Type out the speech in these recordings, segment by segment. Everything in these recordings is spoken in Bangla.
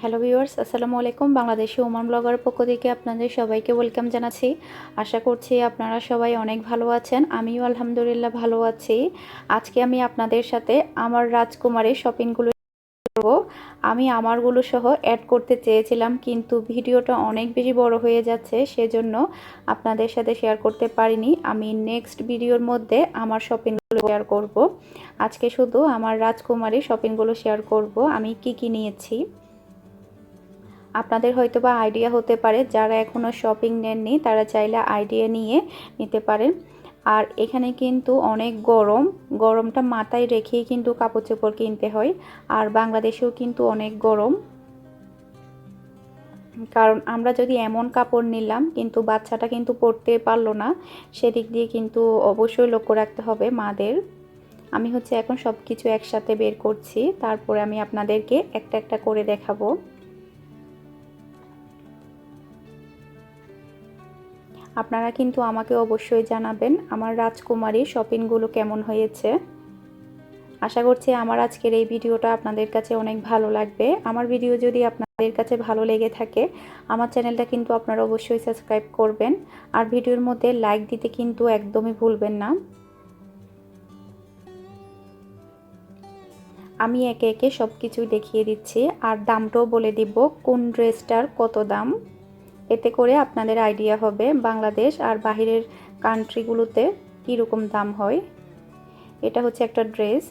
হ্যালো ভিউয়ার্স, আসসালামু আলাইকুম। বাংলাদেশি ওমান ব্লগার পক্ষ থেকে আপনাদের সবাইকে ওয়েলকাম জানাচ্ছি। আশা করছি আপনারা সবাই অনেক ভালো আছেন, আমিও আলহামদুলিল্লাহ ভালো আছি। আজকে আমি আপনাদের সাথে আমার রাজকুমারের শপিংগুলো করব। আমি আমারগুলো সহ অ্যাড করতে চেয়েছিলাম, কিন্তু ভিডিওটা অনেক বেশি বড় হয়ে যাচ্ছে, সেজন্য আপনাদের সাথে শেয়ার করতে পারিনি। আমি নেক্সট ভিডিওর মধ্যে আমার শপিংগুলো শেয়ার করব। আজকে শুধু আমার রাজকুমারী শপিংগুলো শেয়ার করব। আমি কি কি নিয়েছি? আপনাদের হয়তো বা আইডিয়া হতে পারে, যারা এখনও শপিং নেননি তারা চাইলে আইডিয়া নিয়ে নিতে পারেন। আর এখানে কিন্তু অনেক গরম, গরমটা মাথায় রেখেই কিন্তু কাপড় চোপড় কিনতে হয়। আর বাংলাদেশেও কিন্তু অনেক গরম। কারণ আমরা যদি এমন কাপড় নিলাম, কিন্তু বাচ্চাটা কিন্তু পরতে পারল না, সেদিক দিয়ে কিন্তু অবশ্যই লক্ষ্য রাখতে হবে মাদের। আমি হচ্ছে এখন সব কিছু একসাথে বের করছি, তারপরে আমি আপনাদেরকে একটা একটা করে দেখাবো। আপনারা কিন্তু আমাকে অবশ্যই জানাবেন আমার রাজকুমারী শপিংগুলো কেমন হয়েছে। আশা করছি আমার আজকের এই ভিডিওটা আপনাদের কাছে অনেক ভালো লাগবে। আমার ভিডিও যদি আপনাদের কাছে ভালো লেগে থাকে, আমার চ্যানেলটা কিন্তু আপনারা অবশ্যই সাবস্ক্রাইব করবেন। আর ভিডিওর মধ্যে লাইক দিতে কিন্তু একদমই ভুলবেন না। আমি একে একে সব কিছু দেখিয়ে দিচ্ছি। আর দামটাও বলে দিব, কোন ড্রেসটার কত দাম? এতে করে আপনাদের আইডিয়া হবে বাংলাদেশ আর বাহিরের কান্ট্রিগুলোতে কীরকম দাম হয়। এটা হচ্ছে একটা ড্রেস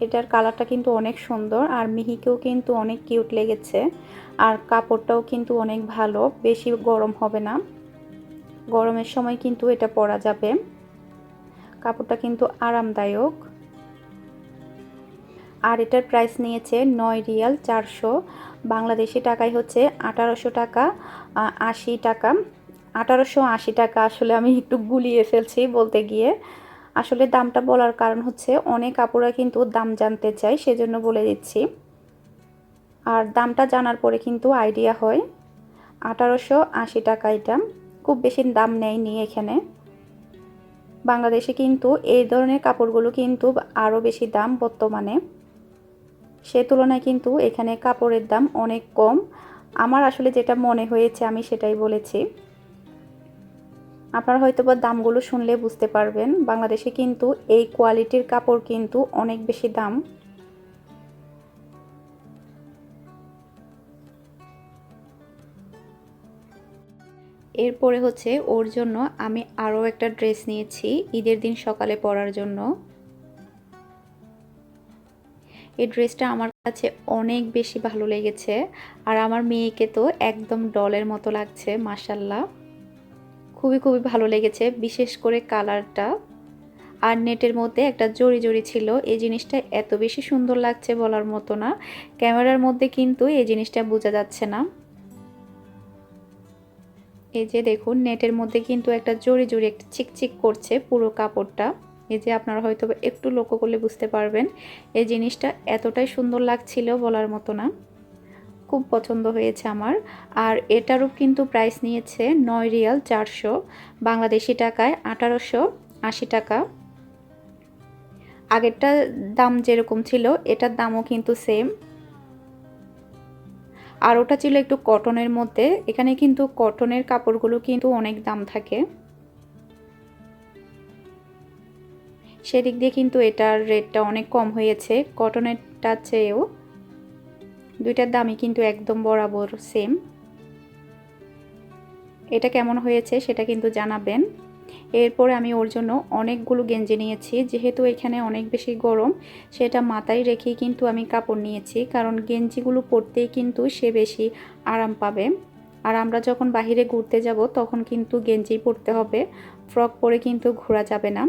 এটার কালারটা কিন্তু অনেক সুন্দর আর মিহিকেও কিন্তু অনেক কিউট লেগেছে। আর কাপড়টাও কিন্তু অনেক ভালো, বেশি গরম হবে না। গরমের সময় কিন্তু এটা পরা যাবে। কাপড়টা কিন্তু আরামদায়ক। আর এটার প্রাইস নিয়েছে নয় রিয়াল চারশো। বাংলাদেশি টাকায় হচ্ছে আঠারোশো টাকা আশি টাকা। আঠারোশো আশি টাকা আসলে আমি একটু গুলিয়ে ফেলছি বলতে গিয়ে। আসলে দামটা বলার কারণ হচ্ছে অনেক কাপড়া কিন্তু দাম জানতে চাই সেজন্য বলে দিচ্ছি। আর দামটা জানার পরে কিন্তু আইডিয়া হয়। আঠারোশো আশি টাকা এটা। খুব বেশি দাম নেয়নি এখানে। বাংলাদেশে কিন্তু এই ধরনের কাপড়গুলো কিন্তু আরও বেশি দাম বর্তমানে। সে তুলনায় কিন্তু এখানে কাপড়ের দাম অনেক কম। আমার আসলে যেটা মনে হয়েছে, আমি সেটাই বলেছি। আপনারা হয়তো বা দামগুলো শুনলে বুঝতে পারবেন, বাংলাদেশে কিন্তু এই কোয়ালিটির কাপড় কিন্তু অনেক বেশি দাম। এরপরে হচ্ছে ওর জন্য আমি আরও একটা ড্রেস নিয়েছি ঈদের দিন সকালে পরার জন্য। এই ড্রেসটা আমার কাছে অনেক বেশি ভালো লেগেছে। আর আমার মেয়েকে তো একদম ডলের মতো লাগছে মাসাল্লাহ খুবই খুবই ভালো লেগেছে, বিশেষ করে কালারটা। আর নেটের মধ্যে একটা জড়ি জড়ি ছিল, এই জিনিসটা এত বেশি সুন্দর লাগছে বলার মতো না। ক্যামেরার মধ্যে কিন্তু এই জিনিসটা বোঝা যাচ্ছে না। এই যে দেখুন, নেটের মধ্যে কিন্তু একটা জড়ি জড়ি একটা চিকচিক করছে পুরো কাপড়টা। এই যে আপনারা হয়তো একটু লক্ষ্য করলে বুঝতে পারবেন, এই জিনিসটা এতটাই সুন্দর লাগছিল বলার মতো না। খুব পছন্দ হয়েছে আমার। আর এটারও কিন্তু প্রাইস নিয়েছে নয় রিয়াল চারশো, বাংলাদেশি টাকায় আঠারোশো আশি টাকা। আগেরটা দাম যেরকম ছিল, এটার দামও কিন্তু সেম আর ওটা ছিল একটু কটনের মধ্যে, এখানে কিন্তু কটনের কাপড়গুলো কিন্তু অনেক দাম থাকে। সেদিক দিয়ে কিন্তু এটার রেটটা অনেক কম হয়েছে। কটনেরটা চেয়েও দুইটার দামই কিন্তু একদম বরাবর সেম এটা কেমন হয়েছে সেটা কিন্তু জানাবেন। এরপরে আমি ওর জন্য অনেকগুলো গেঞ্জি নিয়েছি। যেহেতু এখানে অনেক বেশি গরম, সেটা মাথায় রেখেই কিন্তু আমি কাপড় নিয়েছি। কারণ গেঞ্জিগুলো পরতেই কিন্তু সে বেশি আরাম পাবে। আর আমরা যখন বাহিরে ঘুরতে যাব, তখন কিন্তু গেঞ্জি পরতে হবে। ফ্রক পরে কিন্তু ঘোরা যাবে না।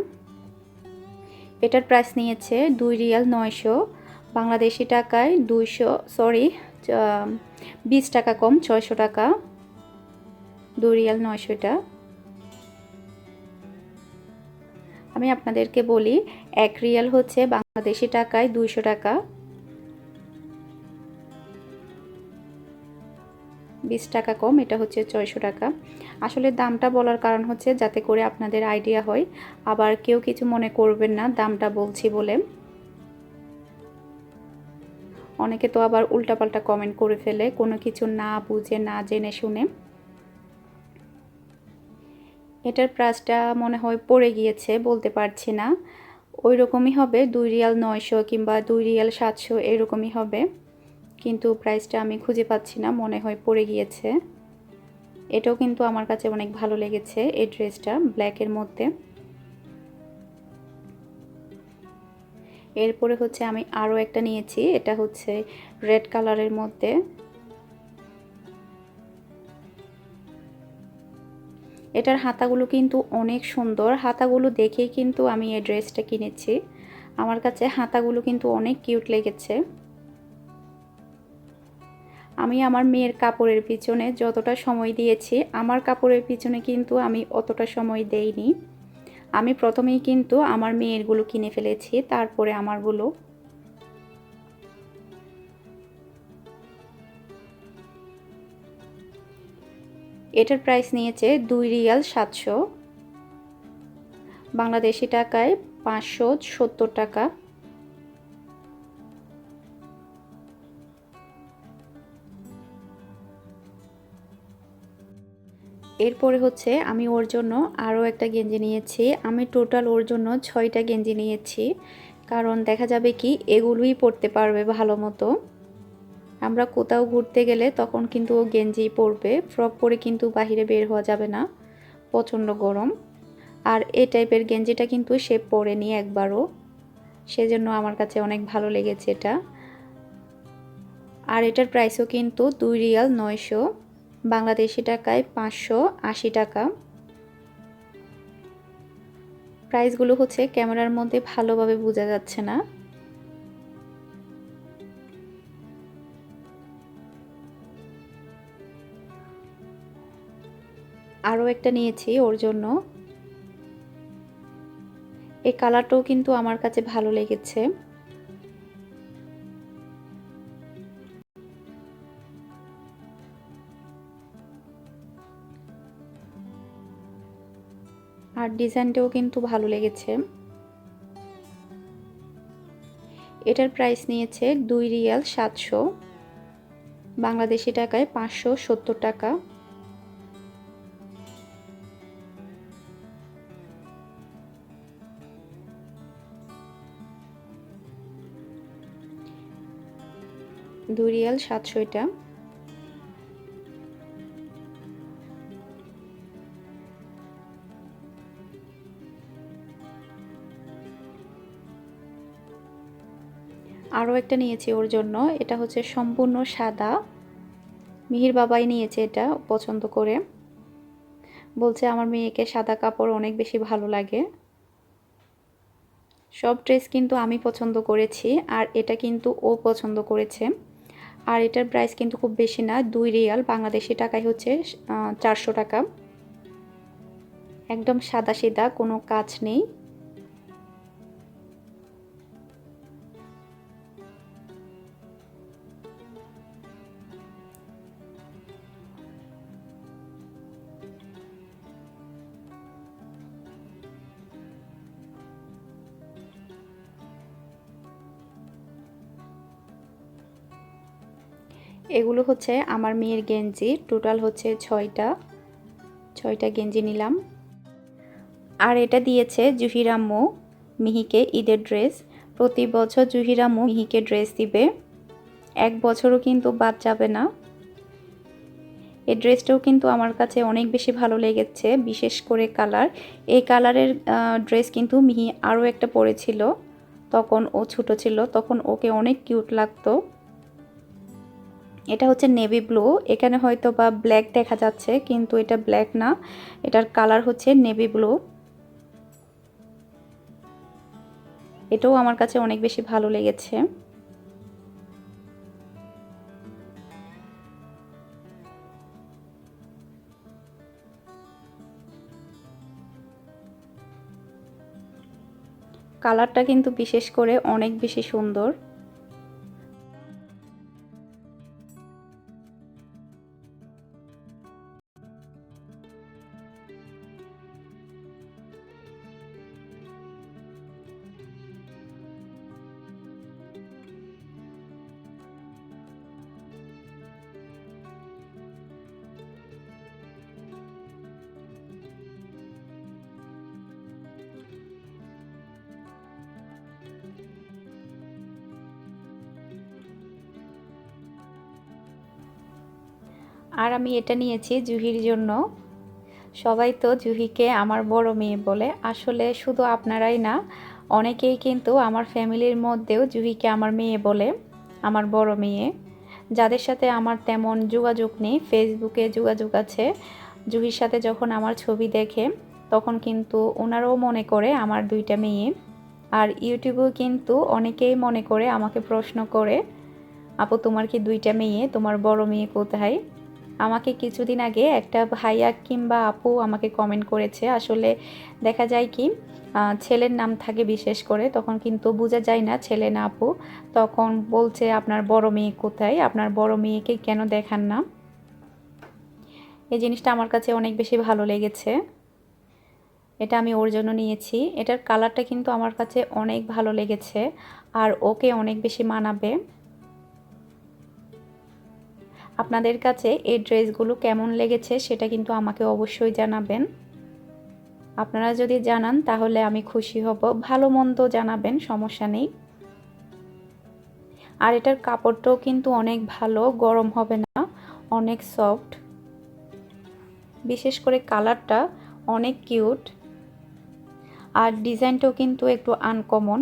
এটার প্রাইস নিয়েছে দুই রিয়াল নয়শো, বাংলাদেশি টাকায় দুইশো, সরি বিশ টাকা কম, ছয়শো টাকা। দুই রিয়াল নয়শো এটা। আমি আপনাদেরকে বলি, এক রিয়াল হচ্ছে বাংলাদেশি টাকায় দুইশো টাকা। বিশ টাকা কম, এটা হচ্ছে ছয়শো টাকা। আসলে দামটা বলার কারণ হচ্ছে যাতে করে আপনাদের আইডিয়া হয়। আবার কেউ কিছু মনে করবেন না, দামটা বলছি বলে। অনেকে তো আবার উল্টাপাল্টা কমেন্ট করে ফেলে, কোনো কিছু না বুঝে, না জেনে শুনে। এটার প্রাইসটা মনে হয় পড়ে গিয়েছে, বলতে পারছি না। ওই রকমই হবে, দুই রিয়াল নয়শো কিংবা দুই রিয়াল সাতশো, এরকমই হবে। কিন্তু প্রাইসটা আমি খুঁজে পাচ্ছি না, মনে হয় পড়ে গিয়েছে। এটাও কিন্তু আমার কাছে অনেক ভালো লেগেছে এই ড্রেসটা ব্ল্যাকের মধ্যে। এরপরে হচ্ছে আমি আরও একটা নিয়েছি, এটা হচ্ছে রেড কালারের মধ্যে। এটার হাতাগুলো কিন্তু অনেক সুন্দর, হাতাগুলো দেখেই কিন্তু আমি এই ড্রেসটা কিনেছি। আমার কাছে হাতাগুলো কিন্তু অনেক কিউট লেগেছে। আমি আমার মেয়ের কাপড়ের পিছনে যতটা সময় দিয়েছি, আমার কাপড়ের পিছনে কিন্তু আমি অতটা সময় দেইনি। আমি প্রথমেই কিন্তু আমার মেয়েরগুলো কিনে ফেলেছি, তারপরে আমারগুলো। এটার প্রাইস নিয়েছে দুই রিয়াল সাতশো। বাংলাদেশি টাকায় পাঁচশো সত্তর টাকা। এরপরে হচ্ছে আমি ওর জন্য আরও একটা গেঞ্জি নিয়েছি। আমি টোটাল ওর জন্য ছয়টা গেঞ্জি নিয়েছি। কারণ দেখা যাবে কি, এগুলোই পরতে পারবে ভালো মতো। আমরা কোথাও ঘুরতে গেলে তখন কিন্তু ও গেঞ্জি পরবে। ফ্রক পরে কিন্তু বাহিরে বের হওয়া যাবে না। প্রচণ্ড গরম। আর এ টাইপের গেঞ্জিটা কিন্তু সে পরেনি একবারও। সেজন্য আমার কাছে অনেক ভালো লেগেছে এটা। আর এটার প্রাইসও কিন্তু দুই রিয়াল নয়শো। বাংলাদেশি টাকায় পাঁচশো আশি টাকা। প্রাইসগুলো হচ্ছে ক্যামেরার মধ্যে ভালোভাবে বোঝা যাচ্ছে না। আরও একটা নিয়েছি ওর জন্য। এই কালারটাও কিন্তু আমার কাছে ভালো লেগেছে। আর ডিজাইনটাও কিন্তু ভালো লেগেছে। এটার প্রাইস নিয়েছে দুই রিয়াল সাতশো। বাংলাদেশি টাকায় পাঁচশো সত্তর টাকা। দুই রিয়াল সাতশো এটা। আরও একটা নিয়েছি ওর জন্য। এটা হচ্ছে সম্পূর্ণ সাদা। মিহির বাবাই নিয়েছে এটা পছন্দ করে। বলছে, আমার মেয়েকে সাদা কাপড় অনেক বেশি ভালো লাগে। সব ড্রেস কিন্তু আমি পছন্দ করেছি, আর এটা কিন্তু ও পছন্দ করেছে। আর এটার প্রাইস কিন্তু খুব বেশি না, দুই রিয়াল। বাংলাদেশি টাকায় হচ্ছে চারশো টাকা। একদম সাদা সিদা, কোনো কাজ নেই। এগুলো হচ্ছে আমার মেয়ের গেঞ্জি। টোটাল হচ্ছে ছয়টা। ছয়টা গেঞ্জি নিলাম। আর এটা দিয়েছে জুহিরাম্মু মিহিকে ঈদের ড্রেস। প্রতি বছর জুহিরাম্মু মিহিকে ড্রেস দিবে। এক বছরও কিন্তু বাদ যাবে না। এই ড্রেসটাও কিন্তু আমার কাছে অনেক বেশি ভালো লেগেছে, বিশেষ করে কালার। এই কালারের ড্রেস কিন্তু মিহি আরও একটা পরেছিল। তখন ও ছোট ছিল, তখন ওকে অনেক কিউট লাগতো। এটা হচ্ছে নেভি ব্লু এখানে হয়তো বা ব্ল্যাক দেখা যাচ্ছে, কিন্তু এটা ব্ল্যাক না। এটার কালার হচ্ছে নেভি ব্লু এটাও আমার কাছে অনেক বেশি ভালো লেগেছে। কালারটা কিন্তু বিশেষ করে অনেক বেশি সুন্দর। আর আমি এটা নিয়েছি জুহির জন্য। সবাই তো জুহিকে আমার বড় মেয়ে বলে। আসলে শুধু আপনারাই না, অনেকেই কিন্তু আমার ফ্যামিলির মধ্যেও জুহিকে আমার মেয়ে বলে, আমার বড় মেয়ে। যাদের সাথে আমার তেমন যোগাযোগ নেই, ফেসবুকে যোগাযোগ আছে। জুহির সাথে যখন আমার ছবি দেখে, তখন কিন্তু ওনারাও মনে করে আমার দুইটা মেয়ে। আর ইউটিউবেও কিন্তু অনেকেই মনে করে, আমাকে প্রশ্ন করে, আপু, তোমার কি দুইটা মেয়ে? তোমার বড় মেয়ে কোথায়? আমাকে কিছুদিন আগে একটা ভাইয়া কিংবা আপু আমাকে কমেন্ট করেছে। আসলে দেখা যায় কি ছেলের নাম থাকে বিশেষ করে, তখন কিন্তু বোঝা যায় না ছেলে না আপু। তখন বলছে, আপনার বড় মেয়ে কোথায়? আপনার বড় মেয়েকে কেন দেখান না? এই জিনিসটা আমার কাছে অনেক বেশি ভালো লেগেছে। এটা আমি ওর জন্য নিয়েছি। এটার কালারটা কিন্তু আমার কাছে অনেক ভালো লেগেছে। আর ওকে অনেক বেশি মানাবে। আপনাদের কাছে এই ড্রেসগুলো কেমন লেগেছে সেটা কিন্তু আমাকে অবশ্যই জানাবেন। আপনারা যদি জানান, তাহলে আমি খুশি হব। ভালো মন্দ জানাবেন, সমস্যা নেই। আর এটার কাপড়টাও কিন্তু অনেক ভালো, গরম হবে না, অনেক সফট। বিশেষ করে কালারটা অনেক কিউট। আর ডিজাইনটাও কিন্তু একটু আনকমন।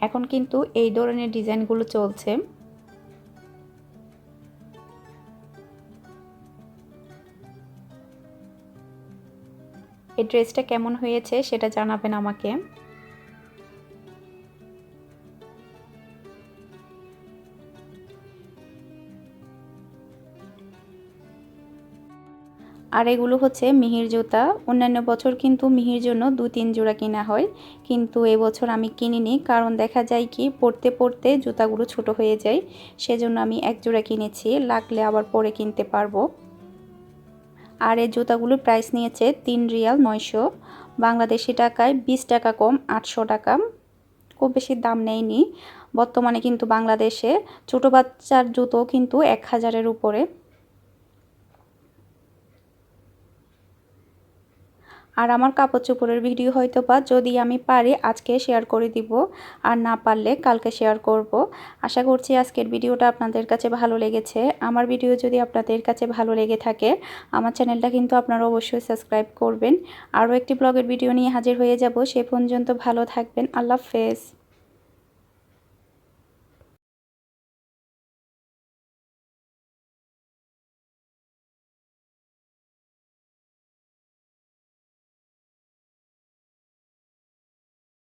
এখন কিন্তু এই ধরনের ডিজাইনগুলো চলছে। এই ড্রেসটা কেমন হয়েছে সেটা জানাবেন আমাকে। আর এগুলো হচ্ছে মিহির জুতা। অন্যান্য বছর কিন্তু মিহির জন্য দু তিন জোড়া কিনা হয়, কিন্তু এবছর আমি কিনিনি, কারণ দেখা যায় কি পড়তে পড়তে জুতাগুলো ছোট হয়ে যায়, সেজন্য আমি এক জোড়া কিনেছি, লাগলে আবার পরে কিনতে পারব। আর এই জুতাগুলোর প্রাইস নিয়েছে তিন রিয়াল নয়শো। বাংলাদেশি টাকায় বিশ টাকা কম, আটশো টাকা। খুব বেশি দাম নেয়নি। বর্তমানে কিন্তু বাংলাদেশে ছোটো বাচ্চার জুতো কিন্তু এক হাজারের উপরে। আর আমার কাপড় চোপড়ের ভিডিও হয়তো বা যদি আমি পারি আজকে শেয়ার করে দিব, আর না পারলে কালকে শেয়ার করব। আশা করছি আজকের ভিডিওটা আপনাদের কাছে ভালো লেগেছে। আমার ভিডিও যদি আপনাদের কাছে ভালো লেগে থাকে, আমার চ্যানেলটা কিন্তু আপনারা অবশ্যই সাবস্ক্রাইব করবেন। আরও একটি ব্লগের ভিডিও নিয়ে হাজির হয়ে যাব। সে পর্যন্ত ভালো থাকবেন। আল্লাহ হাফেজ।